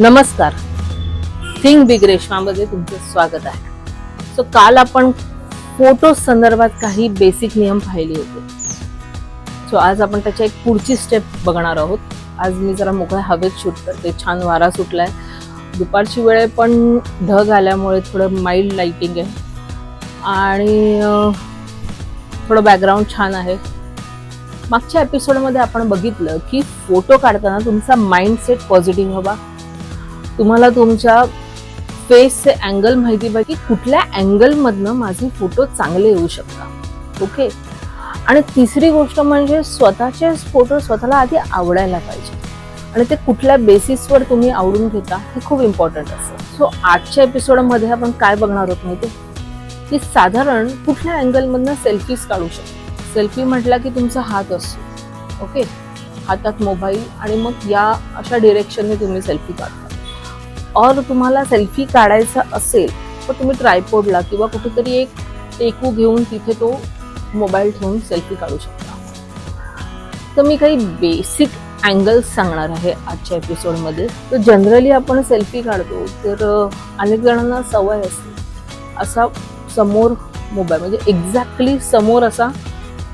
नमस्कार. Thing big रेशमामध्ये तुमचं स्वागत आहे. सो काल आपण फोटो संदर्भात काही बेसिक नियम पाहिले होते. सो आज आपण त्याच्या एक पुढची स्टेप बघणार आहोत. आज मी जरा मोकळ्या हवेत शूट करते. छान वारा सुटलाय. दुपारची वेळ पण ढग आल्यामुळे थोडं माइल्ड लाइटिंग आहे. आणि थोडं बॅकग्राऊंड छान आहे. मागच्या एपिसोडमध्ये आपण बघितलं की फोटो काढताना तुमचा माइंडसेट पॉझिटिव्ह हवा. तुम्हाला तुमच्या फेसचे अँगल माहिती पाहिजे की कुठल्या अँगलमधनं माझे फोटो चांगले येऊ शकतात. ओके आणि तिसरी गोष्ट म्हणजे स्वतःचे फोटो स्वतःला आधी आवडायला पाहिजे. आणि ते कुठल्या बेसिसवर तुम्ही आवडून घेता हे खूप इम्पॉर्टंट असतं. सो आजच्या एपिसोडमध्ये आपण काय बघणार आहोत माहिती? की साधारण कुठल्या अँगलमधनं सेल्फीज काढू शकतो? सेल्फी म्हटला की तुमचा हात असतो. ओके हातात मोबाईल आणि मग या अशा डिरेक्शनने तुम्ही सेल्फी काढता. और तुम्हाला सेल्फी काढायचा असेल तर तुम्ही ट्रायपोडला किंवा कुठेतरी एक टेकू घेऊन तिथे तो मोबाईल ठेवून सेल्फी काढू शकता. तर मी काही बेसिक अँगल्स सांगणार आहे आजच्या एपिसोडमध्ये तर जनरली आपण सेल्फी काढतो तर अनेक जणांना सवय असते. असा समोर मोबाईल म्हणजे एक्झॅक्टली समोर असा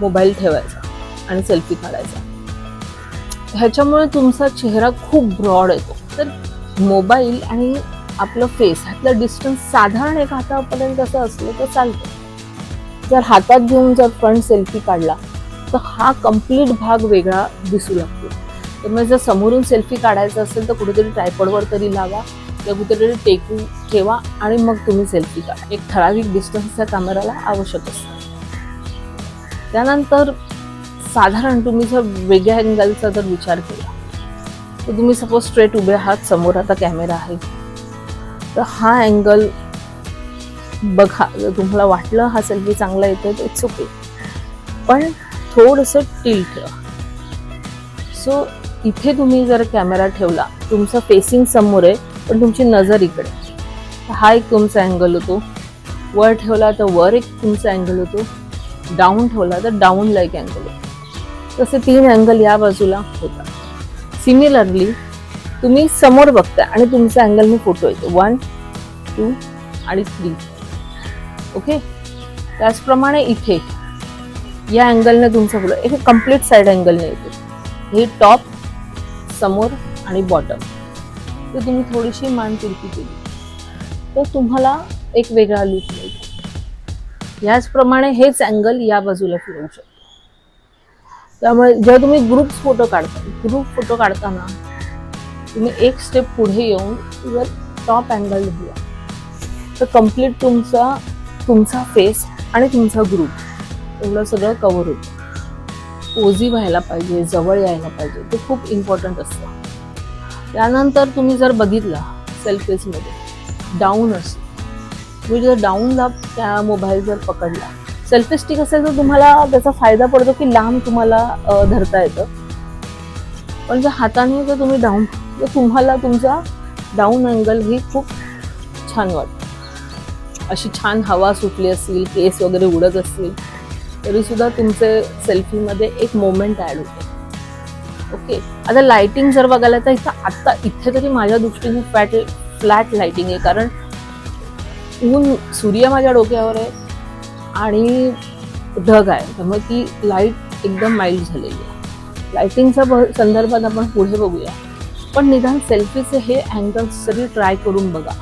मोबाईल ठेवायचा आणि सेल्फी काढायचा. ह्याच्यामुळे तुमचा चेहरा खूप ब्रॉड येतो. तर मोबाईल आणि आपलं फेस ह्यातलं डिस्टन्स साधारण एक हातापर्यंत असं असलं तर चालतं. जर हातात घेऊन जर फ्रंट सेल्फी काढला तर हा कंप्लीट भाग वेगळा दिसू लागतो. त्यामुळे जर समोरून सेल्फी काढायचा असेल तर कुठेतरी ट्रायपॉडवर तरी लावा किंवा कुठेतरी टेकून ठेवा आणि मग तुम्ही सेल्फी काढा. एक ठराविक डिस्टन्स त्या कॅमेराला आवश्यक असतं. त्यानंतर साधारण तुम्ही जर वेगळ्या अँगलचा जर विचार केला तर तुम्ही सपोज स्ट्रेट उभे आहात समोर आता कॅमेरा आहे. तर हा अँगल बघा जर तुम्हाला वाटलं हा सेल्फी चांगला येतो तर इट्स ओके पण थोडंसं टिल्ट सो इथे तुम्ही जर कॅमेरा ठेवला तुमचं फेसिंग समोर आहे पण तुमची नजर इकडे. हा एक तुमचा अँगल होतो. वर ठेवला तर वर एक तुमचा अँगल होतो. डाऊन ठेवला तर डाऊनला एक अँगल होतो. तसे तीन अँगल या बाजूला होतात. सिमिलरली तुम्ही समोर बघता आणि तुमचा मी फोटो येतो. वन टू आणि थ्री ओके त्याचप्रमाणे इथे या अँगलने तुमचा फोटो एक कंप्लीट साईड अँगलने येतो. हे टॉप समोर आणि बॉटम तर तुम्ही थोडीशी मान तिरकी केली. तर तुम्हाला एक वेगळा लुक मिळतो. याचप्रमाणे हेच अँगल या बाजूला फिरवू शकतो. त्यामुळे जेव्हा तुम्ही ग्रुप फोटो काढता ग्रुप फोटो काढताना तुम्ही एक स्टेप पुढे येऊन जर टॉप अँगल घेऊया तर कंप्लीट तुमचा तुमचा फेस आणि तुमचा ग्रुप एवढं सगळं कवर होतं. ओझी व्हायला पाहिजे जवळ यायला पाहिजे ते खूप इम्पॉर्टंट असतं. त्यानंतर तुम्ही जर बघितला सेल्फीजमध्ये डाऊन असतो तुम्ही जर डाऊनला त्या मोबाईल जर पकडला सेल्फी स्टिक असेल तर तुम्हाला त्याचा फायदा पडतो की लांब तुम्हाला धरता येतं. पण जर हाताने जर तुम्ही डाऊन तर तुम्हाला तुमचा डाऊन अँगल ही खूप छान वाटतं. अशी छान हवा सुटली असेल केस वगैरे उडत असतील तरी सुद्धा तुमचे सेल्फीमध्ये एक मोमेंट ॲड होते. ओके आता लाइटिंग जर बघायला तर इथं आत्ता इथे तरी माझ्या दृष्टीने फ्लॅट फ्लॅट लाइटिंग आहे. कारण ऊन सूर्य माझ्या डोक्यावर आहे. आणि ढग आहे. त्यामुळे ती लाइट एकदम माइल्ड झालेली आहे. लाइटिंगच्या संदर्भात आपण पुढे बघूया. पण निदान सेल्फीचे हे अँगल्स तरी ट्राय करून बघा.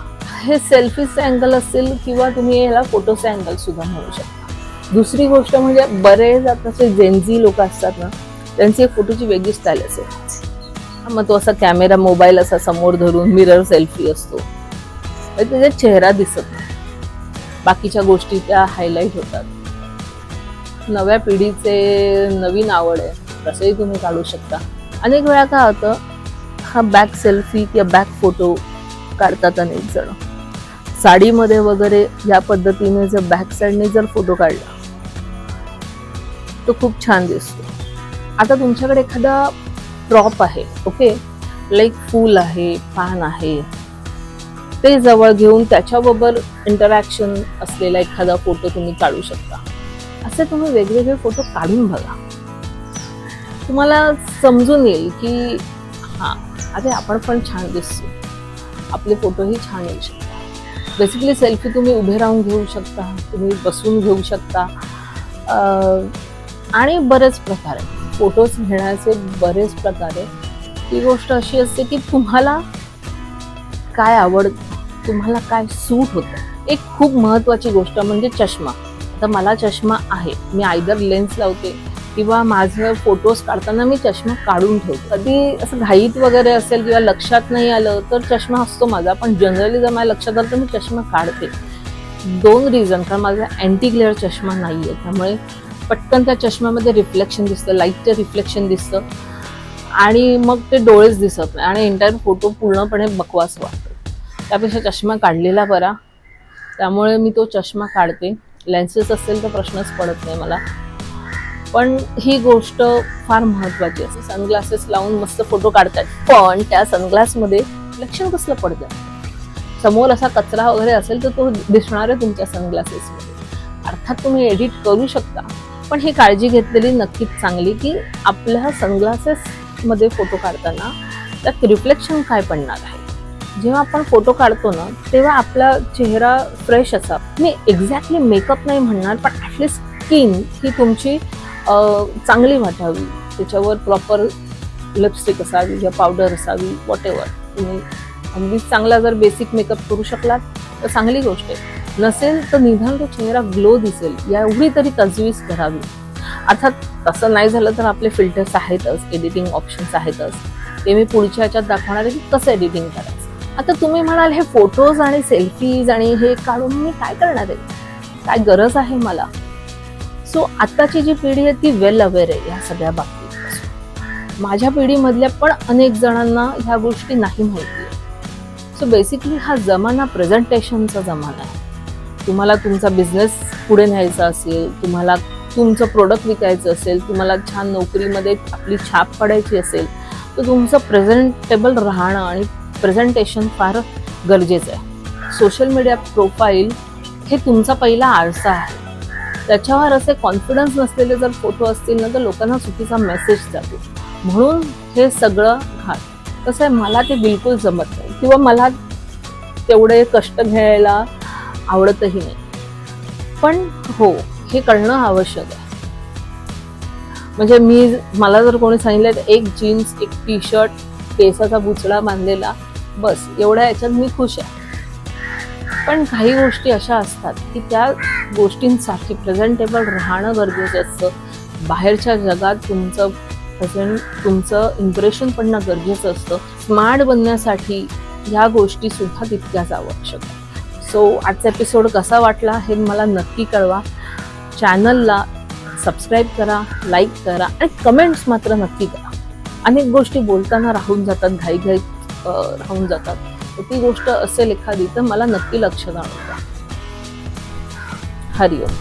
हे सेल्फीचे अँगल असतील किंवा तुम्ही याला फोटोचे अँगल सुद्धा म्हणू शकता. दुसरी गोष्ट म्हणजे बरेच आताचे जेनझी लोक असतात ना त्यांची एक फोटोची वेगळी स्टाईल असेल. मग तो असा कॅमेरा मोबाईल असा समोर धरून मिरर सेल्फी असतो. म्हणजे त्याचा चेहरा दिसत नाही. बाकीच्या गोष्टी त्या हायलाईट होतात. नव्या पिढीचे नवीन आवड आहे तसंही तुम्ही काढू शकता. अनेक वेळा काय होतं हा बॅक सेल्फी किंवा बॅक फोटो काढतात अनेक जण. साडीमध्ये वगैरे या पद्धतीने जर बॅक साईडने जर फोटो काढला तो खूप छान दिसतो. आता तुमच्याकडे एखादा प्रॉप आहे ओके लाईक फूल आहे पान आहे ते जवळ घेऊन त्याच्याबरोबर इंटरॅक्शन असलेला एखादा फोटो तुम्ही काढू शकता. असे तुम्ही वेगवेगळे फोटो काढून बघा. तुम्हाला समजून येईल की हां अरे आपण पण छान दिसतो. आपले फोटोही छान येऊ शकतात. बेसिकली सेल्फी तुम्ही उभे राहून घेऊ शकता तुम्ही बसून घेऊ शकता. आणि बरेच प्रकार. आहेत फोटोज घेण्याचे बरेच प्रकार. आहेत ती गोष्ट अशी असते की तुम्हाला काय आवडतं तुम्हाला काय सूट होतं एक खूप महत्त्वाची गोष्ट म्हणजे चष्मा. आता मला चष्मा आहे. मी आयदर लेन्स लावते किंवा माझं फोटोज काढताना मी चष्मा काढून ठेवतो. कधी असं घाईत वगैरे असेल किंवा लक्षात नाही आलं तर चष्मा असतो माझा. पण जनरली जर माझ्या लक्षात आलं तर मी चष्मा काढते. दोन रिझन कारण माझा अँटी ग्लेअर चष्मा नाही आहे त्यामुळे पटकन त्या चष्म्यामध्ये रिफ्लेक्शन दिसतं लाईटचं रिफ्लेक्शन दिसतं. आणि मग ते डोळेच दिसत नाही. आणि एंटायर फोटो पूर्णपणे बकवास वाटतो. त्यापेक्षा चष्मा काढलेला बरा. त्यामुळे मी तो चष्मा काढते. लेन्सेस असेल तर प्रश्नच पडत नाही मला. पण ही गोष्ट फार महत्वाची असते. सनग्लासेस लावून मस्त फोटो काढतात. पण त्या सनग्लासमध्ये लक्षण कसलं पडतं? समोर असा कचरा वगैरे असेल तर तो दिसणार आहे तुमच्या सनग्लासेसमध्ये अर्थात तुम्ही एडिट करू शकता. पण ही काळजी घेतलेली नक्कीच चांगली की आपल्या सनग्लासेसमध्ये फोटो काढताना त्यात रिफ्लेक्शन काय पडणार आहे? जेव्हा आपण फोटो काढतो ना तेव्हा आपला चेहरा फ्रेश असा. मी एक्झॅक्टली मेकअप नाही म्हणणार पण ॲटलिस्ट स्किन ही तुमची चांगली वाटावी. त्याच्यावर प्रॉपर लिपस्टिक असावी किंवा पावडर असावी वॉट एव्हर तुम्ही अगदी चांगला जर बेसिक मेकअप करू शकलात तर चांगली गोष्ट आहे. नसेल तर निधान तो चेहरा ग्लो दिसेल या एवढी तरी तजवीज करावी. अर्थात तसं नाही झालं तर आपले फिल्टर्स आहेतच एडिटिंग ऑप्शन्स आहेतच. ते मी पुढच्या ह्याच्यात दाखवणार आहे की कसं एडिटिंग करायचं. आता तुम्ही म्हणाल हे फोटोज आणि सेल्फीज आणि हे काढून मी काय करणार आहे? काय गरज आहे मला? सो आत्ताची जी पिढी आहे ती वेल अवेअर आहे या सगळ्या बाबतीत माझ्या पिढीमधल्या पण अनेक जणांना ह्या गोष्टी नाही माहिती. सो बेसिकली हा जमाना प्रेझेंटेशनचा जमाना आहे. तुम्हाला तुमचा बिझनेस पुढे न्यायचा असेल तुम्हाला तुमचं प्रोडक्ट विकायचं असेल तुम्हाला छान नोकरीमध्ये आपली छाप पडायची असेल तर तुमचं प्रेझेंटेबल राहणं आणि प्रेझेंटेशन फार गरजेचं आहे. सोशल मीडिया प्रोफाईल हे तुमचा पहिला आरसा आहे. त्याच्यावर असे कॉन्फिडन्स नसलेले जर फोटो असतील ना तर लोकांना चुकीचा मेसेज जातो. म्हणून हे सगळं घाट तसं आहे मला ते बिलकुल जमत नाही. किंवा मला तेवढे कष्ट घ्यायला आवडतही नाही. पण हो हे कळणं आवश्यक आहे. म्हणजे मी मला जर कोणी सांगितलं तर एक जीन्स एक टी शर्ट केसाचा बुचडा बांधलेला बस एवढ्या याच्यात मी खुश आहे. पण काही गोष्टी अशा असतात की त्या गोष्टींसाठी प्रेझेंटेबल राहणं गरजेचं असतं. बाहेरच्या जगात तुमचं प्रेझेंट तुमचं इम्प्रेशन पडणं गरजेचं असतं. स्मार्ट बनण्यासाठी ह्या गोष्टीसुद्धा तितक्याच आवश्यक सो आजचा एपिसोड कसा वाटला हे मला नक्की कळवा. चॅनलला सबस्क्राईब करा लाईक करा आणि कमेंट्स मात्र नक्की करा. अनेक गोष्टी बोलताना राहून जातात घाईघाईत. राहून जातात. तर ती गोष्ट असेल एखादी तर मला नक्की लक्ष जाणवतं हरिओम.